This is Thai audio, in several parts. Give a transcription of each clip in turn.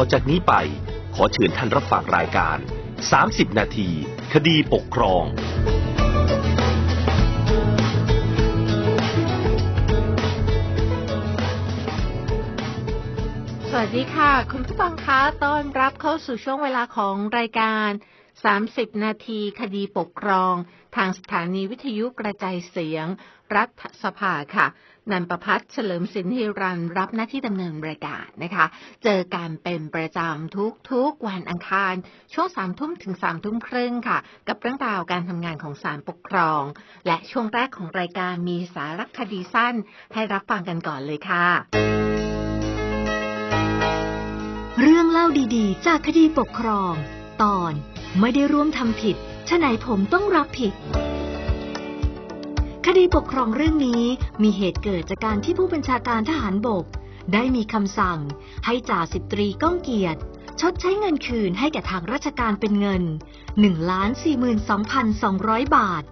ต่อจากนี้ไป ขอเชิญท่านรับฟังรายการ 30 นาที คดีปกครองสวัสดีค่ะ คุณผู้ฟังคะต้อนรับเข้าสู่ช่วงเวลาของรายการ 30 นาทีคดีปกครอง ทางสถานีวิทยุกระจายเสียง รัฐสภาค่ะ นันประพัฒน์เฉลิมสินฮิรันรับหน้าที่ดำเนินรายการนะคะ เจอกันเป็นประจำทุกทุกวันอังคาร ช่วงสามทุ่มถึงสามทุ่มครึ่งค่ะ กับเรื่องราวการทำงานของศาลปกครอง และช่วงแรกของรายการมีสารคดีสั้น ให้รับฟังกันก่อนเลยค่ะ เรื่องเล่าดีๆ จากคดีปกครอง ตอนไม่ได้ร่วมทำผิดฉะไหนผมต้องรับผิด คดีปกครองเรื่องนี้มีเหตุเกิดจากการที่ผู้บัญชาการทหารบก ได้มีคำสั่ง ให้จ่าสิบตรีก้องเกียรติชดใช้เงินคืนให้แก่ทางราชการเป็นเงิน 1,42,200 บาท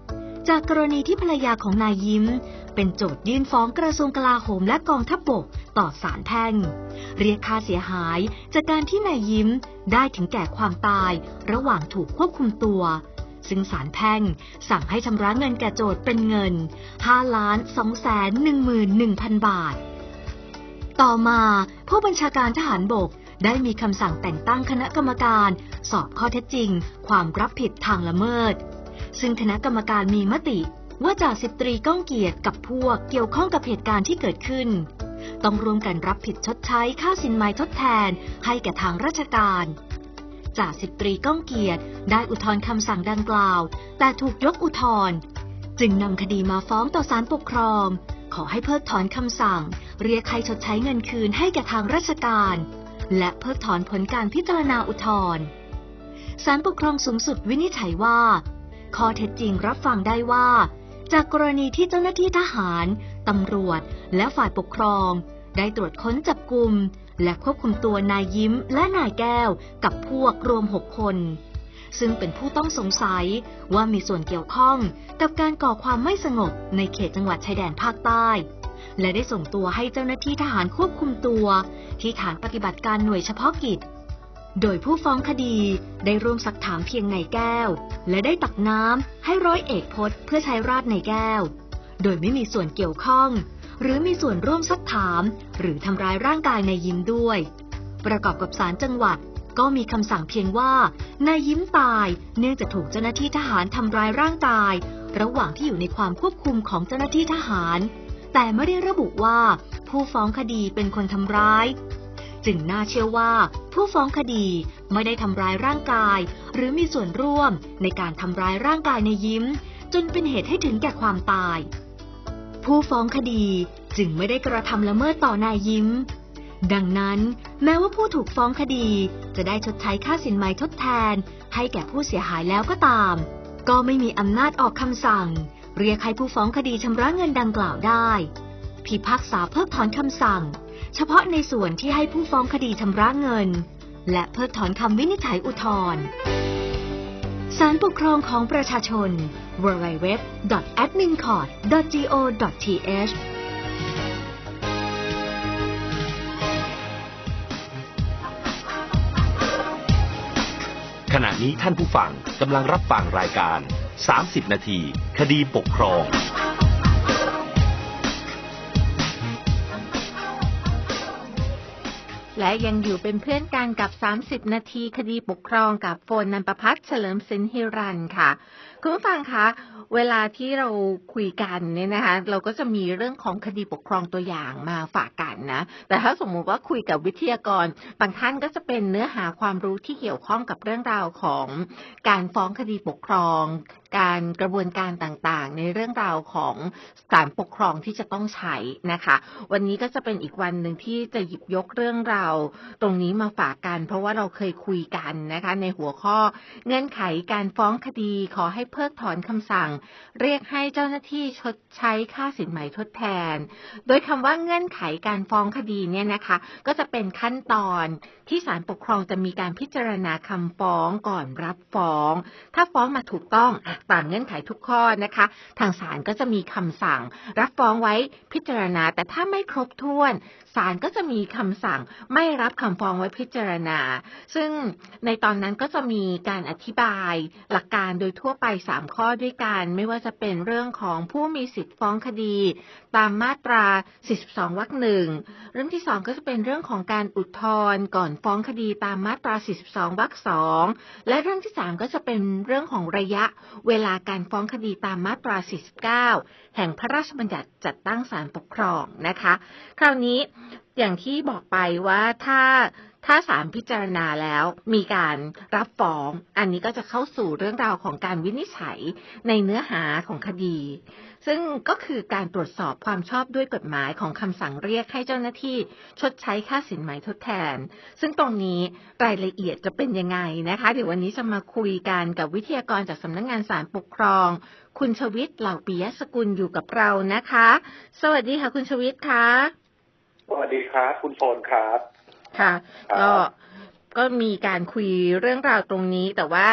จากกรณีที่ภรรยาของนายยิ้ม เป็นโจทยื่นฟ้องกระทรวงกลาโหมและกองทัพบบกต่อศาลแพ่ง เรียกค่าเสียหายจากการที่นายยิ้มได้ถึงแก่ความตาย ระหว่างถูกควบคุมตัว ซึ่งศาลแพ่ง สั่งให้ชำระเงินแก่โจทย์เป็นเงิน 5 ล้าน2แสน11,000 บาท ต่อมาผู้บัญชาการทหารบกได้มีคำสั่งแต่งตั้งคณะกรรมการ สอบข้อเท็จจริง ความรับผิดทางละเมิด ซึ่งคณะกรรมการมีมติว่าจ่าสิบตรีก้องเกียรติกับพวกเกี่ยวข้องกับเหตุการณ์ที่เกิดขึ้น ต้องรวมกันรับผิดชดใช้ค่าสินไหมทดแทนให้แก่ทางราชการ จ่าสิบตรีก้องเกียรติ ได้อุทธรณ์คำสั่งดังกล่าว แต่ถูกยกอุทธรณ์จึงนำคดีมาฟ้องต่อศาลปกครอง ขอให้เพิกถอนคำสั่ง เรียกให้ชดใช้เงินคืนให้แก่ทางราชการ และเพิกถอนผลการพิจารณาอุทธรณ์ศาลปกครองสูงสุดวินิจฉัยว่าข้อเท็จจริงรับฟังได้ว่า จากกรณีที่เจ้าหน้าที่ทหาร ตำรวจ และฝ่ายปกครอง ได้ตรวจค้นจับกลุ่ม และควบคุมตัวนายยิ้มและนายแก้วกับพวกรวมหกคน ซึ่งเป็นผู้ต้องสงสัยว่ามีส่วนเกี่ยวข้องกับการก่อความไม่สงบในเขตจังหวัดชายแดนภาคใต้ และได้ส่งตัวให้เจ้าหน้าที่ทหารควบคุมตัว ที่ฐานปฏิบัติการหน่วยเฉพาะกิจ โดยผู้ฟ้องคดีได้ร่วมสักถามเพียงนายแก้ว และได้ตักน้ำให้ร้อยเอกพจน์เพื่อใช้ราดนายแก้ว โดยไม่มีส่วนเกี่ยวข้อง หรือมีส่วนร่วมสักถาม หรือทำร้ายร่างกายนายยิ้มด้วย ประกอบกับศาลจังหวัดก็มีคำสั่งเพียงว่านายยิ้มตาย เนื่องจากถูกเจ้าหน้าที่ทหารทำร้ายร่างกาย ระหว่างที่อยู่ในความควบคุมของเจ้าหน้าที่ทหาร แต่ไม่ได้ระบุว่า ผู้ฟ้องคดีเป็นคนทำร้าย จึงน่าเชื่อว่า ผู้ฟ้องคดีไม่ได้ทำร้ายร่างกาย หรือมีส่วนร่วมในการทำร้ายร่างกายในยิ้ม จนเป็นเหตุให้ถึงแก่ความตาย ผู้ฟ้องคดีจึงไม่ได้กระทำละเมิดต่อนายยิ้ม ดังนั้น แม้ว่าผู้ถูกฟ้องคดี จะได้ชดใช้ค่าสินไหมทดแทน ให้แก่ผู้เสียหายแล้วก็ตาม ก็ไม่มีอำนาจออกคำสั่ง เรียกให้ผู้ฟ้องคดีชำระเงินดังกล่าวได้พิพากษาเพิกถอนคำสั่ง เฉพาะในส่วนที่ให้ผู้ฟ้องคดีชำระเงิน และเพิกถอนคำวินิจฉัยอุทธรณ์ ศาลปกครองของประชาชน www.admincourt.go.th ขณะนี้ท่านผู้ฟังกำลังรับฟังรายการ 30 นาที คดีปกครอง และยังอยู่เป็นเพื่อนกันกับ 30 นาทีคดีปกครองกับโฟนนันประพัฒน์เฉลิมสินฮิรันค่ะ คุณผู้ฟังคะเวลาที่เราคุยกันเนี่ยนะคะ เราก็จะมีเรื่องของคดีปกครองตัวอย่างมาฝากกันนะ แต่ถ้าสมมุติว่าคุยกับวิทยากรบางท่านก็จะเป็นเนื้อหาความรู้ที่เกี่ยวข้องกับเรื่องราวของการฟ้องคดีปกครอง การกระบวนการต่างๆ ในเรื่องราวของศาลปกครองที่จะต้องใช้นะคะ วันนี้ก็จะเป็นอีกวันหนึ่งที่จะหยิบยกเรื่องราวตรงนี้มาฝากกัน เพราะว่าเราเคยคุยกันนะคะ ในหัวข้อเงื่อนไขการฟ้องคดีขอให้เพิกถอนคำสั่ง เรียกให้เจ้าหน้าที่ชดใช้ค่าสินไหมทดแทน โดยคำว่าเงื่อนไขการฟ้องคดีเนี่ยนะคะ ก็จะเป็นขั้นตอนที่ศาลปกครองจะมีการพิจารณาคำฟ้องก่อนรับฟ้อง ถ้าฟ้องมาถูกต้องอตามเงื่อนไขทุกข้อนะคะ ทางศาลก็จะมีคำสั่ง รับฟ้องไว้พิจารณา แต่ถ้าไม่ครบถ้วนศาลก็จะมีคำสั่งไม่รับคำฟ้องไว้พิจารณา ซึ่งในตอนนั้นก็จะมีการอธิบายหลักการโดยทั่วไป3ข้อด้วยกัน ไม่ว่าจะเป็นเรื่องของผู้มีสิทธิ์ฟ้องคดี ตามมาตรา 42 วรรคหนึ่งเรื่องที่2ก็จะเป็นเรื่องของการอุทธรณ์ก่อนฟ้องคดีตามมาตรา 42 วรรคสองและเรื่องที่3ก็จะเป็นเรื่องของระยะเวลาการฟ้องคดีตามมาตรา 49 แห่งพระราชบัญญัติจัดตั้งศาลปกครองนะคะ คราวนี้อย่างที่บอกไปว่าถ้า ถ้าศาลพิจารณาแล้วมีการรับฟ้อง อันนี้ก็จะเข้าสู่เรื่องราวของการวินิจฉัยในเนื้อหาของคดี ซึ่งก็คือการตรวจสอบความชอบด้วยกฎหมายของคำสั่งเรียกให้เจ้าหน้าที่ชดใช้ค่าสินไหมทดแทน ซึ่งตรงนี้รายละเอียดจะเป็นยังไงนะคะ เดี๋ยววันนี้จะมาคุยกันกับวิทยากรจากสำนักงงานศาลปกครอง คุณชวิตเหล่าปียสกุลอยู่กับเรานะคะ สวัสดีค่ะ คุณชวิตค่ะสวัสดีครับ คุณโฟนครับ ค่ะครับก็ก็มีการคุยเรื่องราวตรงนี้ แต่ว่า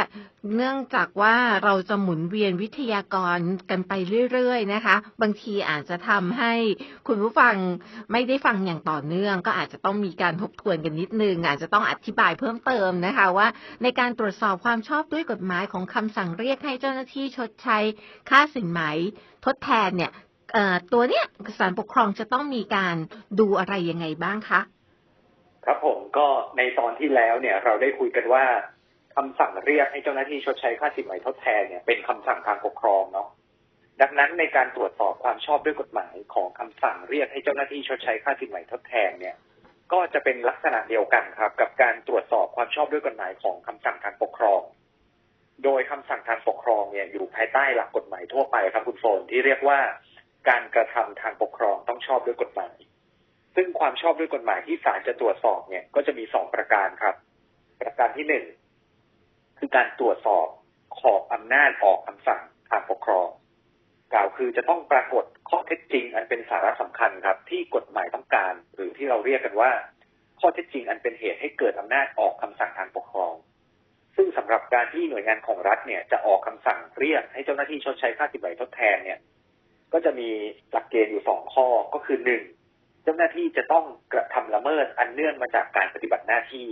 เนื่องจากว่าเราจะหมุนเวียนวิทยากรกันไปเรื่อยๆนะคะ บางทีอาจจะทำให้คุณผู้ฟังไม่ได้ฟังอย่างต่อเนื่อง ก็อาจจะต้องมีการทบทวนกันนิดนึง อาจจะต้องอธิบายเพิ่มเติมนะคะ ว่าในการตรวจสอบความชอบด้วยกฎหมายของคำสั่งเรียกให้เจ้าหน้าที่ชดใช้ค่าสินไหมทดแทนเนี่ยเอ่อตัวเนี้ยศาลปกครองจะต้องมีการดูอะไรยังไงบ้างคะ ครับผมก็ในตอนที่แล้วเนี่ยเราได้คุยกันว่าคำสั่งเรียกให้เจ้าหน้าที่ชดใช้ค่าสินไหมทดแทนเนี่ยเป็นคำสั่งทางปกครองเนาะดังนั้นในการตรวจสอบความชอบด้วยกฎหมายของคำสั่งเรียกให้เจ้าหน้าที่ชดใช้ค่าสินไหมทดแทนเนี่ย ก็จะเป็นลักษณะเดียวกันครับ กับการตรวจสอบความชอบด้วยกฎหมายของคำสั่งทางปกครอง โดยคำสั่งทางปกครองเนี่ยอยู่ภายใต้หลักกฎหมายทั่วไปครับคุณโฟนที่เรียกว่า การกระทำทางปกครองต้องชอบด้วยกฎหมาย ซึ่งความชอบด้วยกฎหมายที่ศาลจะตรวจสอบเนี่ยก็จะมีสองประการครับ ประการที่หนึ่งคือการตรวจสอบขอบอำนาจออกคำสั่งทางปกครอง กล่าวคือจะต้องปรากฏข้อเท็จจริง อันเป็นสาระสำคัญครับ ที่กฎหมายต้องการ หรือที่เราเรียกกันว่า ข้อเท็จจริง อันเป็นเหตุให้เกิดอำนาจออกคำสั่งทางปกครอง ซึ่งสำหรับการที่หน่วยงานของรัฐเนี่ยจะออกคำสั่งเรียกให้เจ้าหน้าที่ชดใช้ค่าสินไหมทดแทนเนี่ย ก็จะมีหลักเกณฑ์อยู่สองข้อก็คือหนึ่ง เจ้าหน้าที่จะต้องกระทำละเมิดอันเนื่องมาจากการปฏิบัติหน้าที่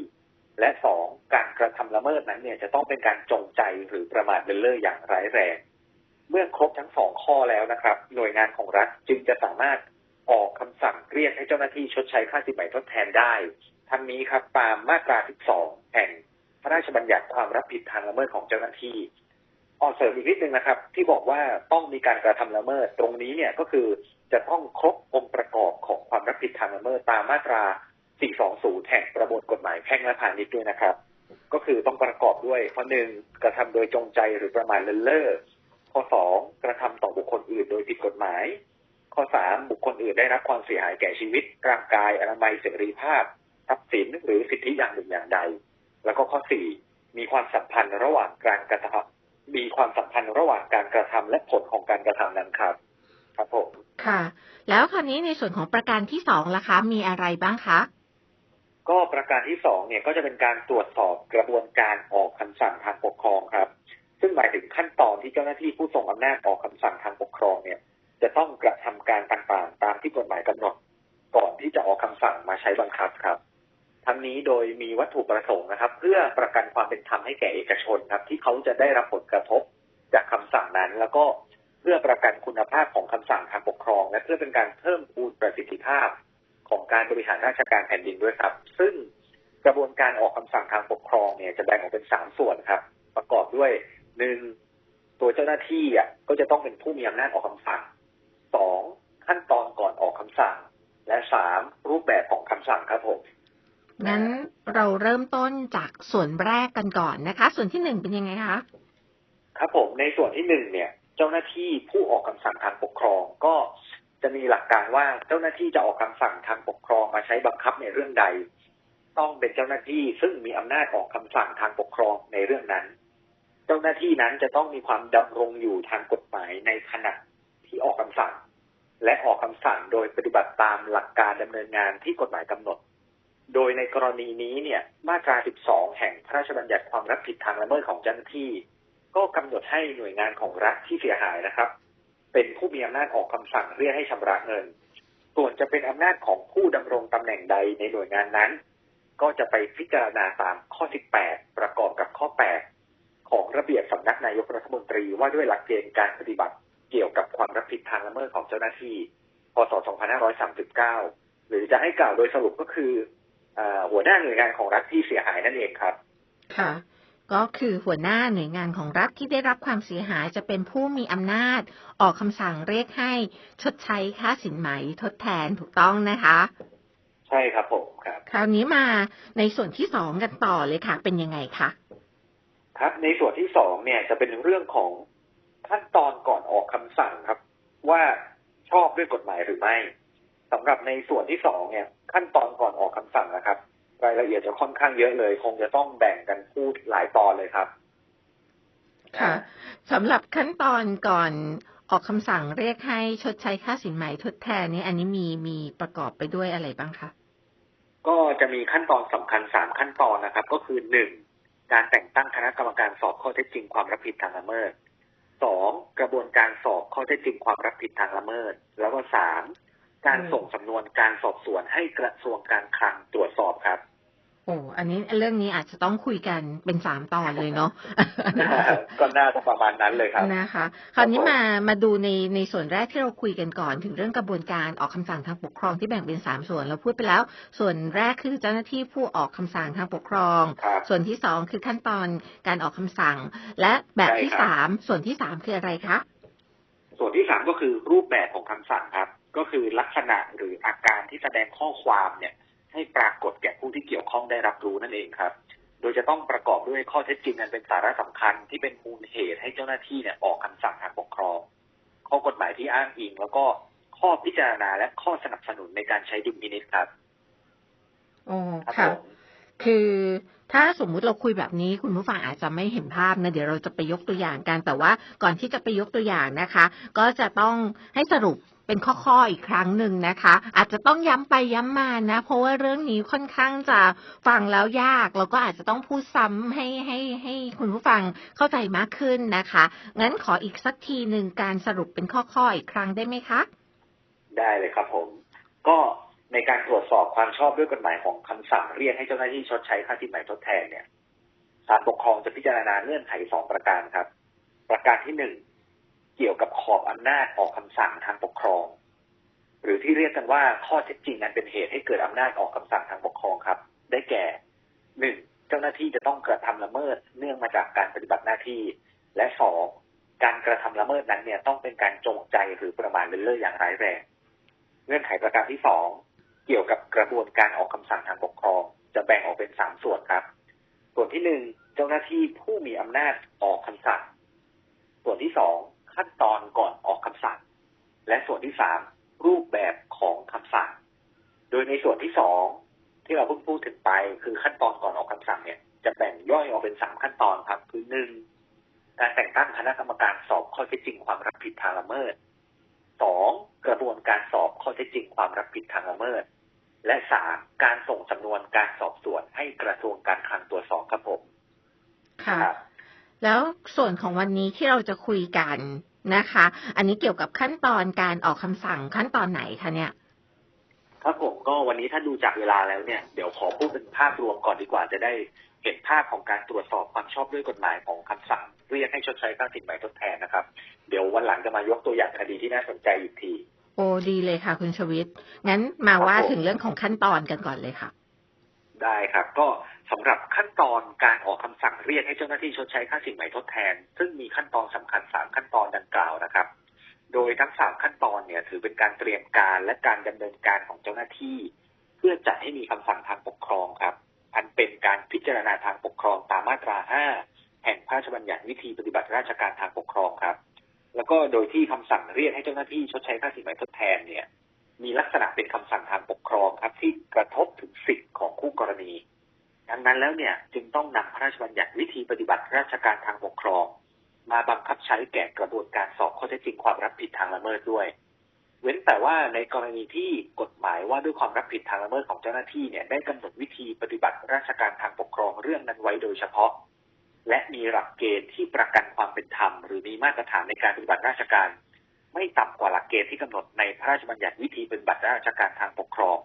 และสองการกระทำละเมิดนั้นเนี่ยจะต้องเป็นการจงใจหรือประมาทเลินเล่ออย่างร้ายแรง เมื่อครบทั้งสองข้อแล้วนะครับ หน่วยงานของรัฐจึงจะสามารถออกคำสั่งเรียกให้เจ้าหน้าที่ชดใช้ค่าสินไหมทดแทนได้ ทั้งนี้ครับตามมาตรา12แห่งพระราชบัญญัติความรับผิดทางละเมิดของเจ้าหน้าที่ออเสริมอีกนิดนึงนะครับ ที่บอกว่าต้องมีการกระทำละเมิดตรงนี้เนี่ยก็คือ จะต้องครบองค์ประกอบของความรับผิดทางละเมิดตามมาตรา 420 แห่งประมวลกฎหมายแพ่งและพาณิชย์ด้วยนะครับ ก็คือต้องประกอบด้วย ข้อหนึ่งกระทำโดยจงใจหรือประมาทเลินเล่อข้อสองกระทำต่อบุคคลอื่นโดยผิดกฎหมาย ข้อสามบุคคลอื่นได้รับความเสียหายแก่ชีวิต ร่างกายอนามัยเสรีภาพทรัพย์สินหรือสิทธิอย่างหนึ่งอย่างใด แล้วก็ข้อสี่มีความสัมพันธ์ระหว่างการกระทำมีความสัมพันธ์ระหว่างการกระทำและผลของการกระทำนั้นครับ ครับผม ค่ะ แล้วคราวนี้ในส่วนของประการที่สองล่ะคะ มีอะไรบ้างคะก็ประการที่สองเนี่ยก็จะเป็นการตรวจสอบกระบวนการออกคำสั่งทางปกครองครับ ซึ่งหมายถึงขั้นตอนที่เจ้าหน้าที่ผู้ทรงอำนาจออกคำสั่งทางปกครองเนี่ย จะต้องกระทำการต่างๆ ตามที่กฎหมายกำหนด ก่อนที่จะออกคำสั่งมาใช้บังคับครับ ทั้งนี้โดยมีวัตถุประสงค์นะครับ เพื่อประกันความเป็นธรรมให้แก่เอกชนครับ ที่เขาจะได้รับผลกระทบจากคำสั่งนั้น แล้วก็ เพื่อประกันคุณภาพของคำสั่งทางปกครอง และเพื่อเป็นการเพิ่มพูนประสิทธิภาพของการบริหารราชการแผ่นดินด้วยครับ ซึ่งกระบวนการออกคำสั่งทางปกครองเนี่ยจะแบ่งออกเป็นสามส่วนครับ ประกอบด้วยหนึ่งตัวเจ้าหน้าที่อะก็จะต้องเป็นผู้มีอำนาจออกคำสั่งสองขั้นตอนก่อนออกคำสั่ง และสามรูปแบบของคำสั่งครับผมงั้นเราเริ่มต้นจากส่วนแรกกันก่อนนะคะ ส่วนที่หนึ่งเป็นยังไงคะ ครับผมในส่วนที่หนึ่งเนี่ยเจ้าหน้าที่ผู้ออกคำสั่งทางปกครอง ก็จะมีหลักการว่าเจ้าหน้าที่จะออกคำสั่งทางปกครองมาใช้บังคับในเรื่องใด ต้องเป็นเจ้าหน้าที่ซึ่งมีอำนาจออกคำสั่งทางปกครองในเรื่องนั้น เจ้าหน้าที่นั้นจะต้องมีความดำรงอยู่ทางกฎหมายในขณะที่ออกคำสั่ง และออกคำสั่งโดยปฏิบัติตามหลักการดำเนินงานที่กฎหมายกำหนด โดยในกรณีนี้เนี่ยมาตรา 12 แห่งพระราชบัญญัติความรับผิดทางละเมิดของเจ้าหน้าที่ ก็กำหนดให้หน่วยงานของรัฐที่เสียหายนะครับ เป็นผู้มีอำนาจออกคำสั่งเรียกให้ชำระเงิน ส่วนจะเป็นอำนาจของผู้ดำรงตำแหน่งใดในหน่วยงานนั้น ก็จะไปพิจารณาตามข้อ 18 ประกอบกับข้อ 8 ของระเบียบสำนักนายกรัฐมนตรีว่าด้วยหลักเกณฑ์การปฏิบัติเกี่ยวกับความรับผิดทางละเมิดของเจ้าหน้าที่ พศ 2539 หรือจะให้กล่าวโดยสรุปก็คืออหัวหน้าหน่วยงานของรัฐที่เสียหายนั่นเองครับ ค่ะ ก็คือหัวหน้าหน่วยงานของรัฐที่ได้รับความเสียหายจะเป็นผู้มีอำนาจ ออกคำสั่งเรียกให้ชดใช้ค่าสินไหมทดแทนถูกต้องนะคะ ใช่ครับผมครับ คราวนี้มาในส่วนที่สองกันต่อเลยค่ะ เป็นยังไงคะครับในส่วนที่สองเนี่ยจะเป็นเรื่องของขั้นตอนก่อนออกคำสั่งครับ ว่าชอบด้วยกฎหมายหรือไม่สำหรับในส่วนที่สองเนี่ย ขั้นตอนก่อนออกคำสั่งนะครับ รายละเอียดจะค่อนข้างเยอะเลย คงจะต้องแบ่งกันพูดหลายตอนเลยครับ ค่ะสำหรับขั้นตอนก่อนออกคำสั่งเรียกให้ชดใช้ค่าสินไหมทดแทนนี้อันนี้มีมีประกอบไปด้วยอะไรบ้างคะก็จะมีขั้นตอนสำคัญสามขั้นตอนนะครับ ก็คือหนึ่งการแต่งตั้งคณะกรรมการสอบข้อเท็จจริงความรับผิดทางละเมิดสองกระบวนการสอบข้อเท็จจริงความรับผิดทางละเมิด แล้วก็สามการอืมส่งสำนวนการสอบสวนให้กระทรวงการคลังตรวจสอบครับ โอ้อันนี้เรื่องนี้อาจจะต้องคุยกันเป็นสามตอนเลยเนาะก็น่าจะประมาณนั้นเลยครับนะคะ คราวนี้มามาดูในในส่วนแรกที่เราคุยกันก่อน ถึงเรื่องกระบวนการออกคำสั่งทางปกครองที่แบ่งเป็นสามส่วนเราพูดไปแล้ว ส่วนแรกคือเจ้าหน้าที่ผู้ออกคำสั่งทางปกครองครับส่วนที่สองคือขั้นตอนการออกคำสั่ง และแบบที่ใช่ครับสามส่วนที่สามคืออะไรคะส่วนที่สามก็คือรูปแบบของคำสั่งครับ ก็คือลักษณะหรืออาการที่แสดงข้อความเนี่ยให้ปรากฏแก่ผู้ที่เกี่ยว ข้องได้รับรู้นั่นเองครับ โดยจะต้องประกอบด้วยข้อเท็จจริงอันเป็นสาระสำคัญที่เป็นมูลเหตุให้เจ้าหน้าที่เนี่ยออกคำสั่งทางปกครอง ข้อกฎหมายที่อ้างอิง แล้วก็ข้อพิจารณาและข้อสนับสนุนในการใช้ดุลพินิจครับโอ้ครับค่ะผมคือถ้าสมมุติเราคุยแบบนี้คุณผู้ฟังอาจจะไม่เห็นภาพนะเดี๋ยวเราจะไปยกตัวอย่างกันแต่ว่าก่อนที่จะไปยกตัวอย่างนะคะ ก็จะต้องให้สรุป เป็นข้อๆอีกครั้งหนึ่งนะคะ อาจจะต้องย้ำไปย้ำมานะ เพราะว่าเรื่องนี้ค่อนข้างจะฟังแล้วยากแล้วก็อาจจะต้องพูดซ้ำให้ให้ให้คุณผู้ฟังเข้าใจมากขึ้นนะคะ งั้นขออีกสักทีหนึ่งการสรุปเป็นข้อๆอีกครั้งได้ไหมคะ ได้เลยครับผม ก็ในการตรวจสอบความชอบด้วยกฎหมายของคำสั่งเรียกให้เจ้าหน้าที่ชดใช้ค่าสินไหมทดแทนเนี่ยศาลปกครองจะพิจารณาเงื่อนไขสองประการครับ ประการที่หนึ่ง เกี่ยวกับขอบอำนาจออกคำสั่งทางปกครอง หรือที่เรียกกันว่าข้อเท็จจริงนั้นเป็นเหตุให้เกิดอำนาจออกคำสั่งทางปกครองครับ ได้แก่หนึ่งเจ้าหน้าที่จะต้องกระทำละเมิดเนื่องมาจากการปฏิบัติหน้าที่ และสองการกระทำละเมิดนั้นเนี่ยต้องเป็นการจงใจหรือประมาทเลินเล่ออย่างร้ายแรง เงื่อนไขประการที่สองเกี่ยวกับกระบวนการออกคำสั่งทางปกครอง จะแบ่งออกเป็นสามส่วนครับ ส่วนที่หนึ่งเจ้าหน้าที่ผู้มีอำนาจออกคำสั่ง ส่วนที่สอง ขั้นตอนก่อนออกคำสั่ง และส่วนที่สามรูปแบบของคำสั่ง โดยในส่วนที่สองที่เราเพิ่งพูดถึงไป คือขั้นตอนก่อนออกคำสั่งเนี่ย จะแบ่งย่อยออกเป็นสามขั้นตอนครับ คือหนึ่งการแต่งตั้งคณะกรรมการสอบข้อเท็จจริงความรับผิดทางละเมิดสองกระบวนการสอบข้อเท็จจริงความรับผิดทางละเมิด และสามการส่งสำนวนการสอบสวนให้กระทรวงการคลังตรวจสอบครับผม ค่ะครับ แล้วส่วนของวันนี้ที่เราจะคุยกันนะคะ อันนี้เกี่ยวกับขั้นตอนการออกคำสั่งขั้นตอนไหนคะเนี่ยครับผมก็วันนี้ถ้าดูจากเวลาแล้วเนี่ยเดี๋ยวขอพูดเป็นภาพรวมก่อนดีกว่าจะได้เห็นภาพของการตรวจสอบความชอบด้วยกฎหมายของคำสั่ง เรียกให้ชดใช้ค่าสินไหมทดแทนนะครับ เดี๋ยววันหลังจะมายกตัวอย่างคดีที่น่าสนใจอีกที โอ้ดีเลยค่ะ คุณชวิต งั้นมาว่าครับผมถึงเรื่องของขั้นตอนกันก่อนเลยค่ะ ได้ครับ ก็ สำหรับขั้นตอนการออกคำสั่งเรียกให้เจ้าหน้าที่ชดใช้ค่าสินไหม่ทดแทน ซึ่งมีขั้นตอนสำคัญสามขั้นตอนดังกล่าวนะครับ โดยทั้งสามขั้นตอนเนี่ยถือเป็นการเตรียมการและการดำเนินการของเจ้าหน้าที่ เพื่อจัดให้มีคำสั่งทางปกครองครับ อันเป็นการพิจารณาทางปกครองตามมาตรา5แห่งพระราชบัญญัติวิธีปฏิบัติราชการทางปกครองครับ แล้วก็โดยที่คำสั่งเรียกให้เจ้าหน้าที่ชดใช้ค่าสินไหม่ทดแทนเนี่ย มีลักษณะเป็นคำสั่งทางปกครองครับที่กระทบถึงสิทธิ์ของคู่กรณี ดังนั้นแล้วเนี่ยจึงต้องนำพระราชบัญญัติวิธีปฏิบัติราชการทางปกครอง มาบังคับใช้แก่กระบวนการสอบข้อเท็จจริงความรับผิดทางละเมิดด้วย เว้นแต่ว่าในกรณีที่กฎหมายว่าด้วยความรับผิดทางละเมิดของเจ้าหน้าที่เนี่ยได้กำหนดวิธีปฏิบัติราชการทางปกครองเรื่องนั้นไว้โดยเฉพาะ และมีหลักเกณฑ์ที่ประกันความเป็นธรรม หรือมีมาตรฐานในการปฏิบัติราชการ ไม่ต่ำกว่าหลักเกณฑ์ที่กำหนดในพระราชบัญญัติวิธีปฏิบัติราชการทางปกครอง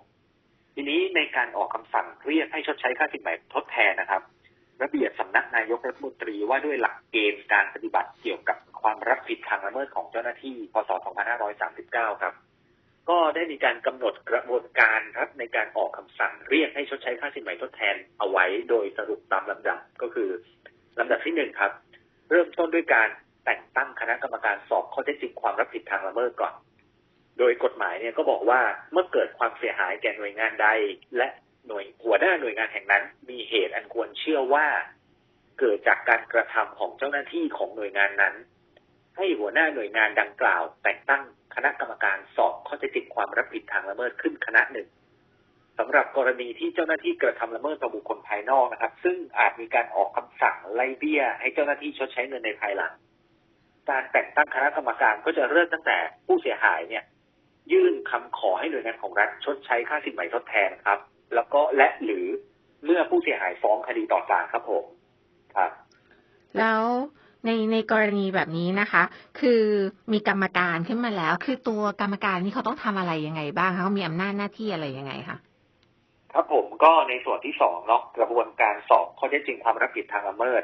ทีนี้ในการออกคำสั่งเรียกให้ชดใช้ค่าสินไหม่ทดแทนนะครับ ระเบียบสำนักนายกรัฐมนตรีว่าด้วยหลักเกณฑ์การปฏิบัติเกี่ยวกับความรับผิดทางละเมิดของเจ้าหน้าที่ พศ 2539 ครับ ก็ได้มีการกำหนดกระบวนการครับในการออกคำสั่งเรียกให้ชดใช้ค่าสินไหม่ทดแทนเอาไว้โดยสรุปตามลำดับก็คือลำดับที่หนึ่งครับ เริ่มต้นด้วยการแต่งตั้งคณะกรรมการสอบข้อเท็จจริงความรับผิดทางละเมิดก่อน โดยกฎหมายเนี่ยก็บอกว่าเมื่อเกิดความเสียหายแก่หน่วยงานใด และหน่วยหัวหน้าหน่วยงานแห่งนั้น มีเหตุอันควรเชื่อว่า เกิดจากการกระทำของเจ้าหน้าที่ของหน่วยงานนั้น ให้หัวหน้าหน่วยงานดังกล่าว แต่งตั้งคณะกรรมการสอบข้อเท็จจริงความรับผิดทางละเมิดขึ้นคณะหนึ่งสำหรับกรณีที่เจ้าหน้าที่กระทำละเมิดต่อบุคคลภายนอกนะครับ ซึ่งอาจมีการออกคำสั่งไล่เบี้ย ให้เจ้าหน้าที่ชดใช้เงินในภายหลัง การแต่งตั้งคณะกรรมการก็จะเริ่มตั้งแต่ผู้เสียหายเนี่ย ยื่นคำขอให้หน่วยงานของรัฐชดใช้ค่าสินไหมทดแทนครับ แล้วก็และหรือเมื่อผู้เสียหายฟ้องคดีต่อศาลครับผมครับ แล้วในในกรณีแบบนี้นะคะ คือมีกรรมการขึ้นมาแล้ว คือตัวกรรมการนี่เขาต้องทำอะไรยังไงบ้างคะเขามีอำนาจหน้าที่อะไรยังไงคะครับผมก็ในส่วนที่สองเนาะกระบวนการสอบข้อเท็จจริงความรับผิดทางละเมิด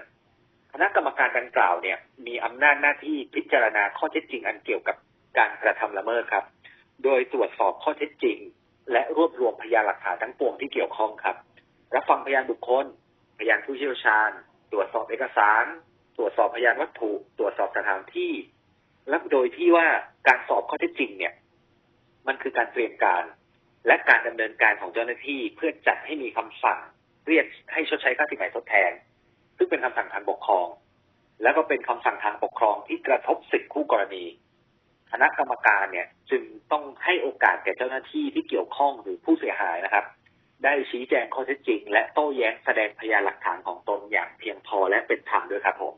คณะกรรมการดังกล่าวเนี่ย มีอำนาจหน้าที่พิจารณาข้อเท็จจริงอันเกี่ยวกับการกระทำละเมิดครับ โดยตรวจสอบข้อเท็จจริง และรวบรวมพยานหลักฐานทั้งปวงที่เกี่ยวข้องครับ รับฟังพยานบุคคล พยานผู้เชี่ยวชาญ ตรวจสอบเอกสาร ตรวจสอบพยานวัตถุ ตรวจสอบสถานที่ และโดยที่ว่าการสอบข้อเท็จจริงเนี่ย มันคือการเตรียมการ และการดำเนินการของเจ้าหน้าที่เพื่อจัดให้มีคำสั่ง เรียกให้ชดใช้ค่าสินไหมทดแทน ซึ่งเป็นคำสั่งทางปกครอง แล้วก็เป็นคำสั่งทางปกครองที่กระทบสิทธิคู่กรณี คณะกรรมการเนี่ยจึงต้องให้โอกาสแก่เจ้าหน้าที่ที่เกี่ยวข้องหรือผู้เสียหายนะครับ ได้ชี้แจงข้อเท็จจริง และโต้แย้งแสดงพยานหลักฐานของตนอย่างเพียงพอและเป็นธรรมด้วยครับผม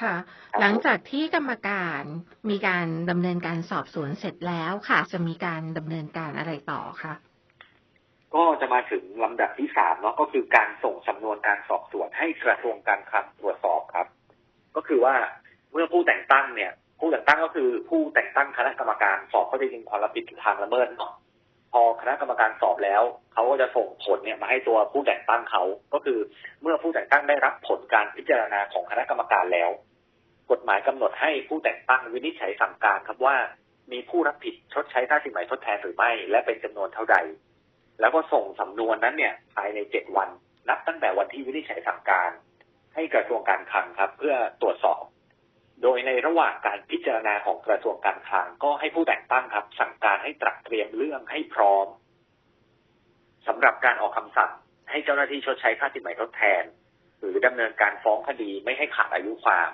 ค่ะครับหลังจากที่กรรมการมีการดำเนินการสอบสวนเสร็จแล้วค่ะ จะมีการดำเนินการอะไรต่อคะก็จะมาถึงลำดับที่สามเนาะก็คือการส่งสำนวนการสอบสวนให้กระทรวงการคลังตรวจสอบครับ ก็คือว่าเมื่อผู้แต่งตั้งเนี่ย ผู้แต่งตั้งก็คือผู้แต่งตั้งคณะกรรมการสอบข้อเท็จจริงความรับผิดทางละเมิดเนาะพอคณะกรรมการสอบแล้วเขาก็จะส่งผลเนี่ยมาให้ตัวผู้แต่งตั้งเขาก็คือ เมื่อผู้แต่งตั้งได้รับผลการพิจารณาของคณะกรรมการแล้ว กฎหมายกำหนดให้ผู้แต่งตั้งวินิจฉัยสั่งการครับว่า มีผู้รับผิดชดใช้ค่าสินไหมทดแทนหรือไม่ และเป็นจำนวนเท่าใด แล้วก็ส่งสำนวนนั้นเนี่ยภายในเจ็ดวัน นับตั้งแต่วันที่วินิจฉัยสั่งการ ให้กระทรวงการคลังครับ เพื่อตรวจสอบ โดยในระหว่างการพิจารณาของกระทรวงการคลังก็ให้ผู้แต่งตั้งครับ สั่งการให้ตรัสเตรียมเรื่องให้พร้อมสำหรับการออกคำสั่งให้เจ้าหน้าที่ชดใช้ค่าสินไหมทดแทน หรือดำเนินการฟ้องคดีไม่ให้ขาดอายุความ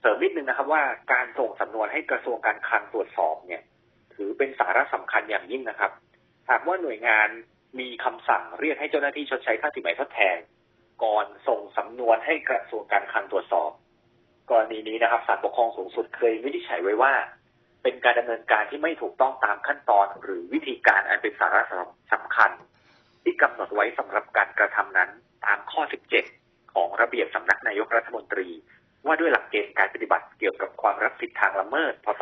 เสริมนิดนึงนะครับว่าการส่งสำนวนให้กระทรวงการคลังตรวจสอบเนี่ย ถือเป็นสาระสำคัญอย่างยิ่งนะครับ หากว่าหน่วยงานมีคำสั่งเรียกให้เจ้าหน้าที่ชดใช้ค่าสินไหมทดแทน ก่อนส่งสำนวนให้กระทรวงการคลังตรวจสอบ กรณีนี้นะครับศาลปกครองสูงสุดเคยวินิจฉัยไว้ว่า เป็นการดำเนินการที่ไม่ถูกต้องตามขั้นตอน หรือวิธีการอันเป็นสาระสำคัญ ที่กำหนดไว้สำหรับการกระทำนั้นตามข้อ 17 ของระเบียบสำนักนายกรัฐมนตรี ว่าด้วยหลักเกณฑ์การปฏิบัติเกี่ยวกับความรับผิดทางละเมิด พศ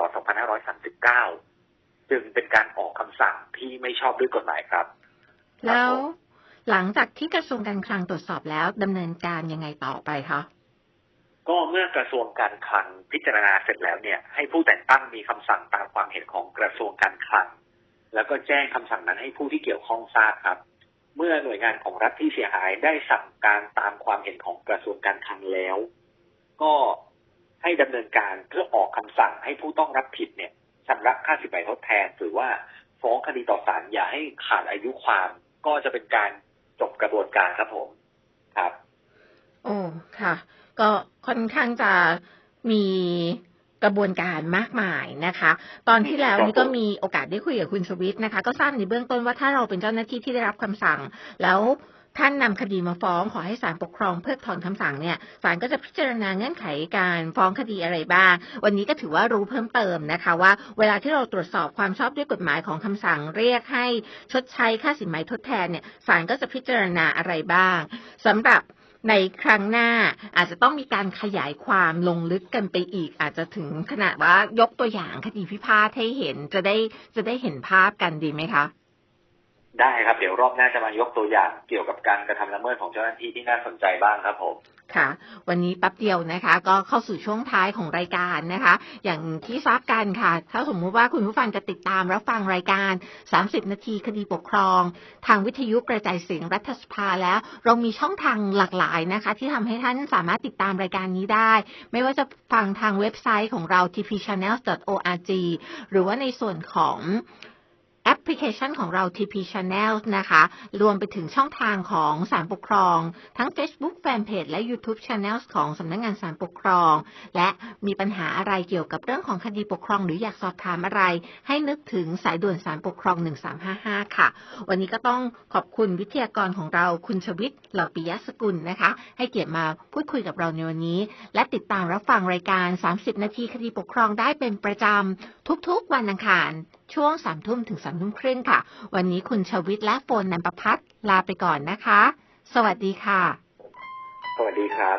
2539 จึงเป็นการออกคำสั่งที่ไม่ชอบด้วยกฎหมายครับ แล้วหลังจากที่กระทรวงการคลังตรวจสอบแล้วดำเนินการยังไงต่อไปคะ ก็เมื่อกระทรวงการคลังพิจารณาเสร็จแล้วเนี่ย ให้ผู้แต่งตั้งมีคำสั่งตามความเห็นของกระทรวงการคลัง แล้วก็แจ้งคำสั่งนั้นให้ผู้ที่เกี่ยวข้องทราบครับ เมื่อหน่วยงานของรัฐที่เสียหายได้สั่งการตามความเห็นของกระทรวงการคลังแล้ว ก็ให้ดำเนินการเพื่อออกคำสั่งให้ผู้ต้องรับผิดเนี่ยชำระค่าสินไหมทดแทนหรือว่าฟ้องคดีต่อศาลอย่าให้ขาดอายุความ ก็จะเป็นการจบกระบวนการครับผมครับโอ้ค่ะ ก็ค่อนข้างจะมีกระบวนการมากมายนะคะ ตอนที่แล้วนี่ก็มีโอกาสได้คุยกับคุณชวิตนะคะ ก็ทราบในเบื้องต้นว่าถ้าเราเป็นเจ้าหน้าที่ที่ได้รับคำสั่ง แล้วท่านนำคดีมาฟ้องขอให้ศาลปกครองเพิกถอนคำสั่งเนี่ยศาลก็จะพิจารณาเงื่อนไขการฟ้องคดีอะไรบ้าง วันนี้ก็ถือว่ารู้เพิ่มเติมนะคะ ว่าเวลาที่เราตรวจสอบความชอบด้วยกฎหมายของคำสั่งเรียกให้ชดใช้ค่าสินไหมทดแทนเนี่ยศาลก็จะพิจารณาอะไรบ้างสำหรับ ในครั้งหน้าอาจจะต้องมีการขยายความลงลึกกันไปอีก อาจจะถึงขนาดว่ายกตัวอย่างคดีพิพาทให้เห็นจะได้จะได้เห็นภาพกันดีไหมคะ ได้ครับ เดี๋ยวรอบหน้าจะมายกตัวอย่างเกี่ยวกับการกระทำละเมิดของเจ้าหน้าที่ที่น่าสนใจบ้างครับผมค่ะ วันนี้แป๊บเดียวนะคะ ก็เข้าสู่ช่วงท้ายของรายการนะคะ อย่างที่ทราบกันค่ะ ถ้าสมมุติว่าคุณผู้ฟังจะติดตามรับฟังรายการ 30 นาทีคดีปกครอง ทางวิทยุกระจายเสียงรัฐสภาแล้ว เรามีช่องทางหลากหลายนะคะ ที่ทำให้ท่านสามารถติดตามรายการนี้ได้ ไม่ว่าจะฟังทางเว็บไซต์ของเรา tpchannels.org หรือว่าในส่วนของ แอปพลิเคชันของเรา TP Channel นะคะ รวมไปถึงช่องทางของศาลปกครอง ทั้ง Facebook Fanpage และ YouTube Channel ของสำนักงงานศาลปกครอง และมีปัญหาอะไรเกี่ยวกับเรื่องของคดีปกครอง หรืออยากสอบถามอะไร ให้นึกถึงสายด่วนศาลปกครอง 1355 ค่ะ วันนี้ก็ต้องขอบคุณวิทยากรของเราคุณชวิตเหล่าปิยสกุลนะคะ ให้เกียรติมาพูดคุยกับเราในวันนี้ และติดตามรับฟังรายการ 30 นาทีคดีปกครองได้เป็นประจำทุกๆวันอังคาร ช่วงสามทุ่มถึงสามทุ่มครึ่งค่ะ วันนี้คุณชวิตและโฟนนันประพัฒลาไปก่อนนะคะ สวัสดีค่ะ สวัสดีครับ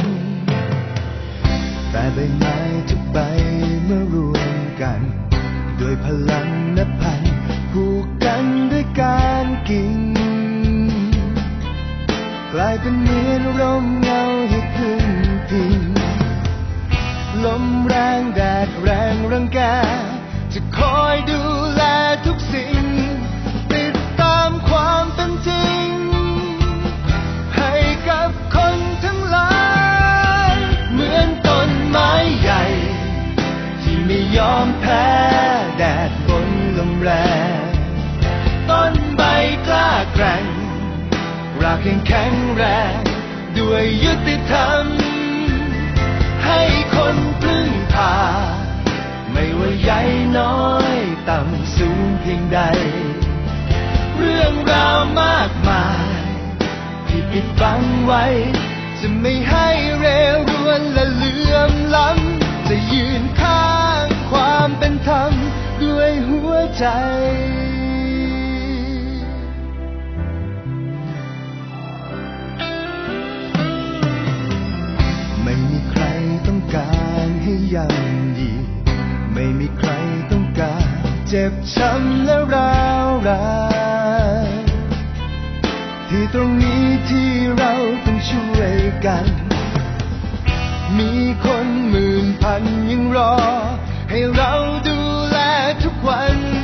แต่ใบไม้ทุกใบเมื่อรวมกัน ด้วยพลังนับพันผูกกันด้วยการกิ่งกลายเป็นเหมือนร่มเงาให้พึ่งพิงลมแรงแดดแรงรังแกจะคอยดูแลทุกสิ่ง ติดตามความเป็นจริง ยอมแพ้แดดฝนลมแรงต้นใบกล้าแกร่งรากยังแข็งแรง ด้วยยุติธรรม ให้คนพึ่งพา ไม่ว่าใหญ่น้อย ต่ำสูงเพียงใด เรื่องราวมากมาย ที่ปิดบังไว้ จะไม่ให้เรรวนและเลื่อมล้ำจะยืนข้าง ความเป็นธรรมด้วยหัวใจ ไม่มีใครต้องการให้ย่ำยีไม่มีใครต้องการเจ็บช้ำและร้าวรานที่ตรงนี้ที่เราต้องช่วยกัน มีคนหมื่นพันยังรอ ให้เราดูแลทุกวัน